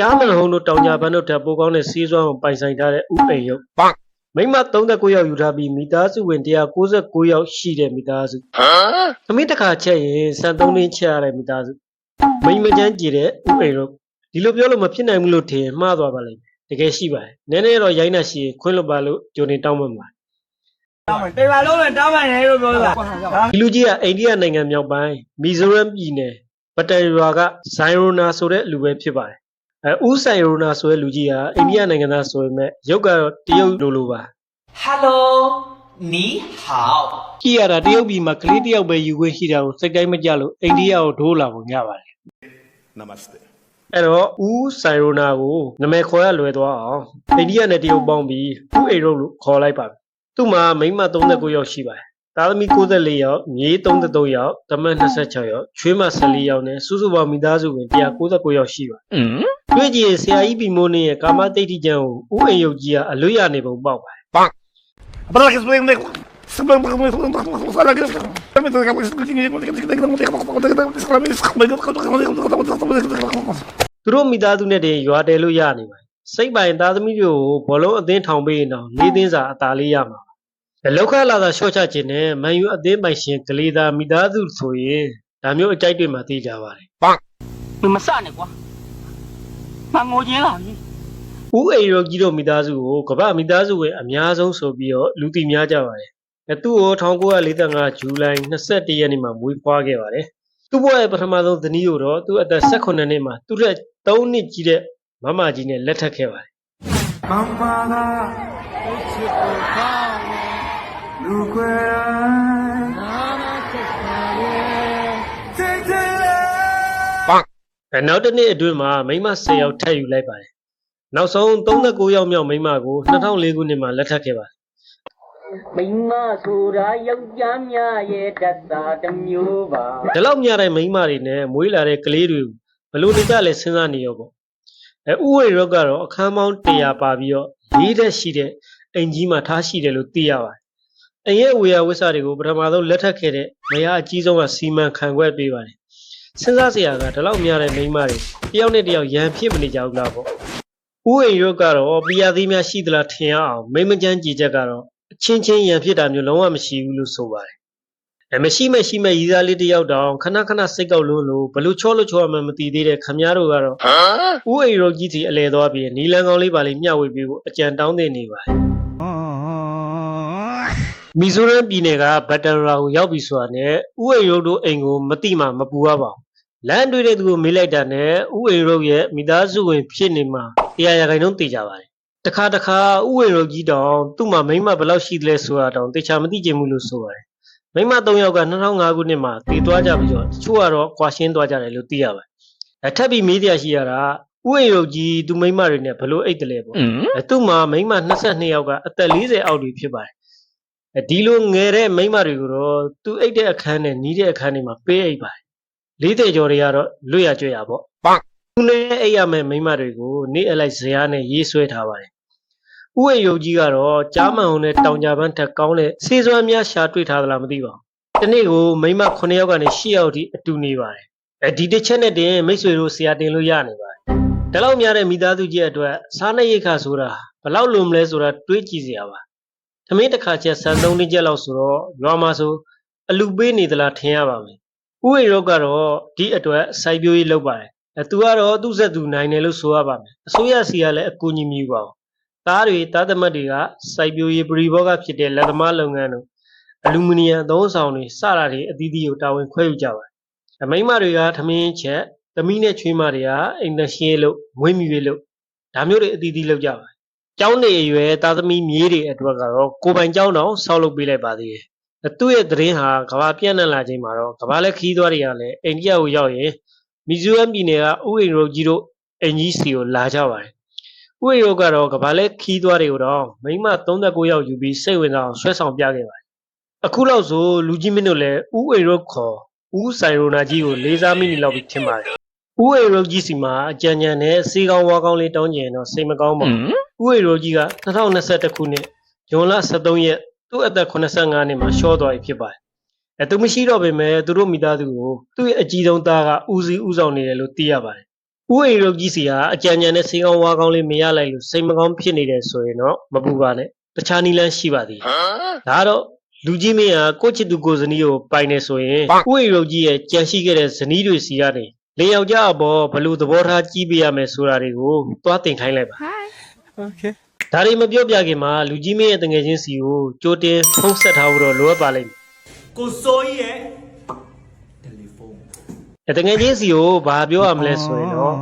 ကြားမန်ဟုံတို့တောင်ကြပန်းတို့ထပ်ပိုးကောင်းတဲ့စီးစွမ်းကိုပိုင်ဆိုင်ထားတဲ့ဥအိမ်ရုပ်မိမ39ယောက်ယူထားပြီးမိသားစုဝင်169ယောက်ရှိတဲ့မိသားစုသမီးတစ်ခါချက်ရင်စံ3လင်းချက်ရတဲ့မိသားစုမိမချမ်းကြည်တဲ့ဥအိမ်ရုပ်ဒီလိုပြောလို့မဖြစ်နိုင်ဘူးလို့ထင်ရင်မှားသွားပါလိမ့်မယ်တကယ်ရှိပါတယ်နည်းနည်းတော့ရိုင်းနေရှိရင်ခွင့်လွတ်ပါလို့ကြိုနေတောင်းပန်ပါတယ်တောင်းမယ်တေပါလုံးနဲ့တောင်းမယ်လေလို့ပြောတာဒီလူကြီးကအိန္ဒိယနိုင်ငံမြောက်ပိုင်းမီဇိုရမ်ပြည်နယ်ပတန်ရွာကဇိုင်ရိုနာဆိုတဲ့လူပဲဖြစ်ပါတယ် အဲဦးဆိုင်ရိုနာဆိုတဲ့လူကြီးကအိန္ဒိယနိုင်ငံသားဆိုပေမဲ့ရုပ်ကတော့တရုတ်လိုလိုပါ Hello，你好。ကြည့်ရတာတရုတ်ပြည်မှာကလေးတယောက်ပဲယူခွင့်ရှိတာကိုစိတ်တိုင်းမကြလို့အိန္ဒိယကိုဒိုးလာပုံရပါတယ် Namaste. အဲ့တော့ဦးဆိုင်ရိုနာကိုနာမည်ခေါ်ရလွယ်သွားအောင်အိန္ဒိယနဲ့တရုတ်ပေါင်းပြီးဦးအိရုပ်လို့ခေါ်လိုက်ပါမယ်သူ့မှာမိန်းမ39ယောက်ရှိပါတယ် သားသမီး94ယောက်မြေး33ယောက်တမန်26ယောက်ချွေးမ14ယောက်နဲ့စုစုပေါင်းမိသားစုဝင်169ယောက်ရှိပါတယ်တွေ့ကြည့်ရင်ဆရာကြီးဘီမိုးနေရဲ့ကာမတိတ်တိကျန်ကိုဦးအိမ်ယုတ်ကြီးကအလွတ်ရနေပုံပေါက်ပါတယ် Para que se venga. သူတို့မိသားစုနဲ့တည်းရွာတယ်လို့ရနေပါတယ်စိတ်ပိုင်သားသမီးတွေကိုဘောလုံးအသင်းထောင်ပေးရင်တော့လေးသင်းစာအသာလေးရမှာပါလော က်ခလာသာရှော့ချခြင်းနဲ့မန်ယူအသင်းပိုင်ရှင်ကလေးသားမိသားစုဆိုရင်ဒါမျိုးအကြိုက်တွေမှာသိကြပါတယ်မမစနဲ့ကွာမငိုချင်းလာပြီဦးအိမ်ရောကြီးတို့မိသားစုကိုကမ္ဘာမိသားစုဝင်အများဆုံးဆိုပြီးတော့လူသိများကြပါတယ်အဲသူ့ကို1945ဇူလိုင်21ရက်နေ့မှာမွေးဖွားခဲ့ပါတယ်သူ့ဘဝရဲ့ပထမဆုံးဇနီးကိုတော့သူ့အသက်18နှစ်မှာသူ့ရဲ့3နှစ်ကြီးတဲ့မမကြီးနဲ့လက်ထပ်ခဲ့ပါတယ်မမလာချစ်ကိုကောင်း လူခွဲနာမချက်ပါရဲ့တိတ်တိတ်အဲနောက်တစ်နှစ်အတွင်းမှာမိန်းမ10ယောက်ထပ်ယူလိုက်ပါတယ်နောက်ဆုံး39ယောက်မြောက်မိန်းမကို2004ခုနှစ်မှာလက်ထပ်ခဲ့ပါတယ်မိန်းမဆိုတာယောက်ျားများရဲ့တတ်တာတစ်မျိုးပါဒီလောက်များတဲ့မိန်းမတွေနဲ့မွေးလာတဲ့ကလေးတွေကိုဘယ်လို့နေကြလဲစဉ်းစားနေရောပေါ့အဲဥဝေရောကတော့အခန်းပေါင်း100ပါပြီးတော့လေးသက်ရှိတဲ့အင်ကြီးမှာထားရှိတယ်လို့သိရပါတယ် အင်ရဲ့ဝေယဝိဆတွေကိုပထမဆုံးလက်ထပ်ခဲ့တဲ့မယားအကြီးဆုံးကစီမံခန့်ခွဲပေးပါတယ်စဉ်းစားစရာကဒီလောက်များတဲ့မိန်းမတွေတယောက်နဲ့တယောက်ရန်ဖြစ်မနေကြဘူးလားပေါ့ဥဝေရောကတော့ပြာသေးများရှိသလားထင်ရအောင်မိန်းမချမ်းကြည်ချက်ကတော့အချင်းချင်းရန်ဖြစ်တာမျိုးလုံးဝမရှိဘူးလို့ဆိုပါတယ်အဲမရှိမရှိမဲ့ရီစားလေးတစ်ယောက်တောင်ခဏခဏစိတ်ကောက်လို့လို့ဘလို့ချောလို့ချောရမှန်းမသိသေးတဲ့ခမည်းတော်ကတော့ဥအိရောကြီးစီအလဲသွားပြီးနီလန်ကောင်လေးပါလေးမျှဝေပေးဖို့အကြံတောင်းနေနေပါတယ် မီဇိုရမ်ပြည်နယ်ကဘတ်တရာကိုရောက်ပြီဆိုတာနဲ့ဥအိရောတို့အိမ်ကိုမတိမှမပူရပါဘူးလမ်းတွေ့တဲ့သူကိုမေးလိုက်တာနဲ့ဥအိရောရဲ့မိသားစုဝင်ဖြစ်နေမှတရားရခိုင်နှုန်းသိကြပါတယ်တခါတခါဥဝေရောကြီးတောင်သူ့မှာမိန်းမဘယ်လောက်ရှိသလဲဆိုတာတောင်တေချာမသိချင်ဘူးလို့ဆိုပါတယ်မိန်းမ၃ယောက်က2005ခုနှစ်မှာတည်သွားကြပြီးတော့တချို့ကတော့ကွာရှင်းသွားကြတယ်လို့သိရပါတယ်။အဲထပ်ပြီးမေးတရားရှိရတာဥယျာဉ်ရုပ်ကြီးသူမိန်းမတွေနဲ့ဘလို့အိတ်တယ်လဲပေါ့။အဲသူ့မှာမိန်းမ22ယောက်ကအသက်40အောက်တွေဖြစ်ပါတယ်။အဲ ဒီလိုငယ်တဲ့မိန်းမတွေကိုတော့သူအိတ်တဲ့အခန်းနဲ့နီးတဲ့အခန်းတွေမှာပေးအိတ်ပါတယ်။40ကျော်တွေကတော့လွတ်ရကြွရပေါ့။သူနဲ့အိတ်ရမဲ့မိန်းမတွေကိုနေအလိုက်ဇရာနဲ့ရေးဆွဲထားပါတယ်။ဥယျာဉ်ရုပ်ကြီးကတော့ကြားမန်ုံနဲ့တောင်ကြပန်းထက်ကောင်းတဲ့စေးစွမ်းများရှာတွေ့ထားသလားမသိပါဘူး။တနေ့ကိုမိန်းမ9ယောက်ကနေ10ယောက်အထိအတူနေပါတယ်။အဲဒီတစ်ချက်နဲ့တင်မိတ်ဆွေတို့ဆရာတင်လို့ရနေပါတယ်။ဒါလောက်များတဲ့မိသားစုကြီးအတွက်စားနေရိတ်ခါဆိုတာဘယ်လောက်လုံမလဲဆိုတာတွေးကြည့်စရာပါ။ သမင်းတစ်ခါချက်စံသုံးနှစ်ချက်လောက်ဆိုတော့ရွာမှာဆိုအလူပေးနေသလားထင်ရပါမယ်။ဥဝေရောကတော့ဒီအတွက်စိုက်ပျိုးရေးလုပ်ပါတယ်။အဲသူကတော့သူ့ဆက်သူနိုင်တယ်လို့ဆိုရပါမယ်။အစိုးရစီကလည်းအကူအညီမြူပါဘူး။သားတွေသားသမက်တွေကစိုက်ပျိုးရေးပရိဘောဂဖြစ်တဲ့လက်သမားလုပ်ငန်းတို့အလူမီနီယံအသုံးအဆောင်တွေစတာတွေအသီးသီးကိုတာဝန်ခွဲယူကြပါတယ်။အမိန်းမတွေကထမင်းချက်သမီးနဲ့ချွေးမတွေကအိမ်သရှင်းလို့မွေးမြူရေးလို့ဒါမျိုးတွေအသီးသီးလုပ်ကြပါတယ်။ ကျောင်းနေအရွယ်သားသမီးမြေးတွေအတွက်ကတော့ကိုယ်ပိုင်ကျောင်းတော်ဆောက်လုပ်ပေးလိုက်ပါသေးတယ်။အဲသူ့ရဲ့သတင်းဟာကဘာပြန့်နှံ့လာချိန်မှာတော့ကဘာလက်ခီးသွားတွေကလည်းအိန္ဒိယကိုရောက်ရင်မီဇိုရမ်ပြည်နယ်ကဥယျာဉ်ရိုကြီးတို့အင်ကြီးစီကိုလာကြပါတယ်။ဥယျာဉ်ရိုကတော့ကဘာလက်ခီးသွားတွေကိုတော့မိန်းမ39ယောက်ယူပြီးစိတ်ဝင်စားအောင်ဆွဲဆောင်ပြခဲ့ပါတယ်အခုလောက်ဆိုလူကြီးမင်းတို့လည်းဥအိရုတ်ခေါ်ဥဆိုင်ရိုနာကြီးကိုလေးစားမိနေလောက်ပြီထင်ပါတယ် ဥအိရုတ်ကြီးစီမှာအကြံဉာဏ်နဲ့စီကောင်းဝါကောင်းလေးတောင်းကျင်ရင်တော့စိတ်မကောင်းပါဘူးဥအိရုတ်ကြီးက2021ခုနှစ်ဇွန်လ23ရက်သူ့အသက်85နှစ်မှာရှော့သွားပြီဖြစ်ပါတယ်အဲသူမရှိတော့ပေမဲ့သူတို့မိသားစုကိုသူ့ရဲ့အကြီးဆုံးသားကဦးစီးဦးဆောင်နေတယ်လို့သိရပါတယ်ဥအိရုပ်ကြီးစီဟာအကြံဉာဏ်နဲ့စေကောင်းဝါကောင်းလေးမရလိုက်လို့စိတ်မကောင်းဖြစ်နေတယ်ဆိုရင်တော့မပူပါနဲ့တခြားနည်းလမ်းရှိပါသေးတယ်ဒါကတော့လူကြီးမင်းဟာကိုယ့်ချစ်သူကိုယ်ဇနီးကိုပိုင်နေဆိုရင်ဥအိရုပ်ကြီးရဲ့ကြံရှိခဲ့တဲ့ဇနီးတွေစီကနေ လေယောက်ျားအပေါ်ဘယ်လို့သဘောထားကြီးပေးရမယ်ဆိုတာတွေကိုသွားတင်ခိုင်းလိုက်ပါ Okay. ဒါတွေမပြောပြခင်မှာလူကြီးမင်းရဲ့တငယ်ချင်းစီကိုကြိုတင်ဖုံးဆက်ထားဖို့တော့လိုအပ်ပါလိမ့်မယ်ကိုစိုးကြီးရဲ့တယ်လီဖုန်း။အဲတငယ်ချင်းစီကိုဘာပြောရမလဲဆိုရင်တော့